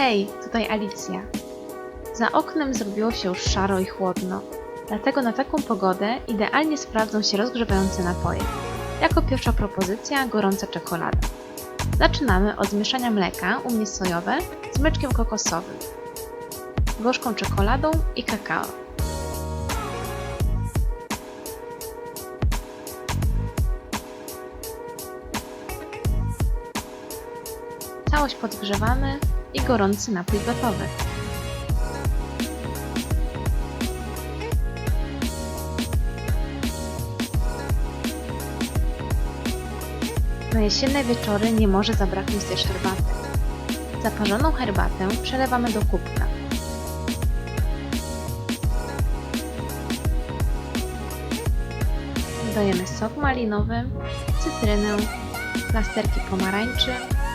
Hej, tutaj Alicja. Za oknem zrobiło się już szaro i chłodno, dlatego na taką pogodę idealnie sprawdzą się rozgrzewające napoje. Jako pierwsza propozycja gorąca czekolada. Zaczynamy od zmieszania mleka, u mnie sojowe, z mleczkiem kokosowym, gorzką czekoladą i kakao. Całość podgrzewamy i gorący napój gotowy. Na jesienne wieczory nie może zabraknąć też herbaty. Zaparzoną herbatę przelewamy do kubka. Dodajemy sok malinowy, cytrynę, plasterki pomarańczy,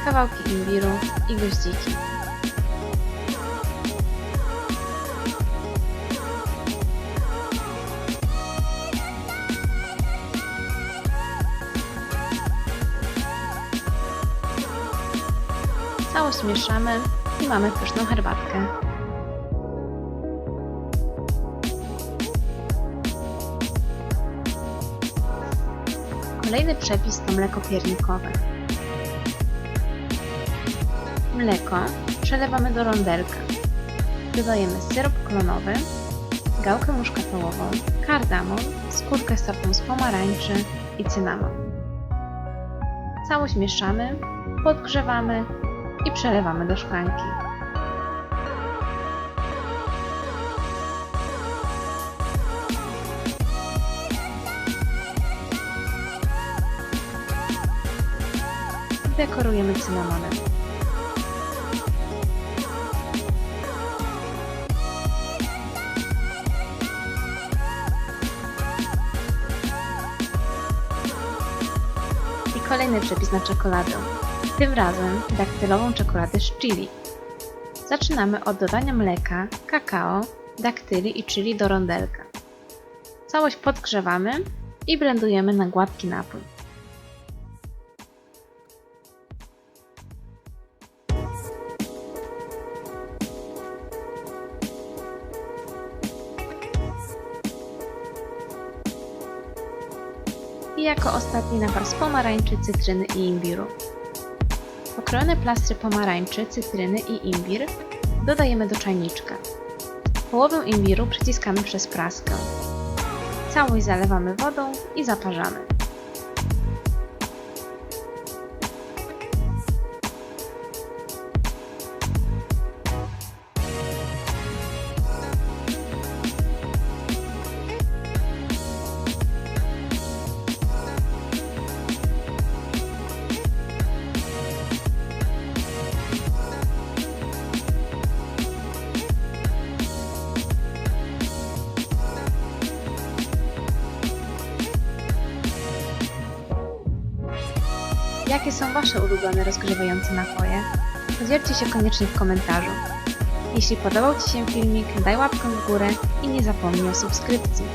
kawałki imbiru i goździki. Całość mieszamy i mamy pyszną herbatkę. Kolejny przepis to mleko piernikowe. Mleko przelewamy do rondelka. Dodajemy syrop klonowy, gałkę muszkatołową, kardamon, skórkę startą z pomarańczy i cynamon. Całość mieszamy, podgrzewamy i przelewamy do szklanki. Dekorujemy cynamonem. I kolejny przepis na czekoladę. Tym razem daktylową czekoladę z chili. Zaczynamy od dodania mleka, kakao, daktyli i chili do rondelka. Całość podgrzewamy i blendujemy na gładki napój. I jako ostatni napar z pomarańczy, cytryny i imbiru. Pokrojone plastry pomarańczy, cytryny i imbir dodajemy do czajniczka. Połowę imbiru przyciskamy przez praskę. Całość zalewamy wodą i zaparzamy. Jakie są Wasze ulubione rozgrzewające napoje? Podzielcie się koniecznie w komentarzu. Jeśli podobał Ci się filmik, daj łapkę w górę i nie zapomnij o subskrypcji.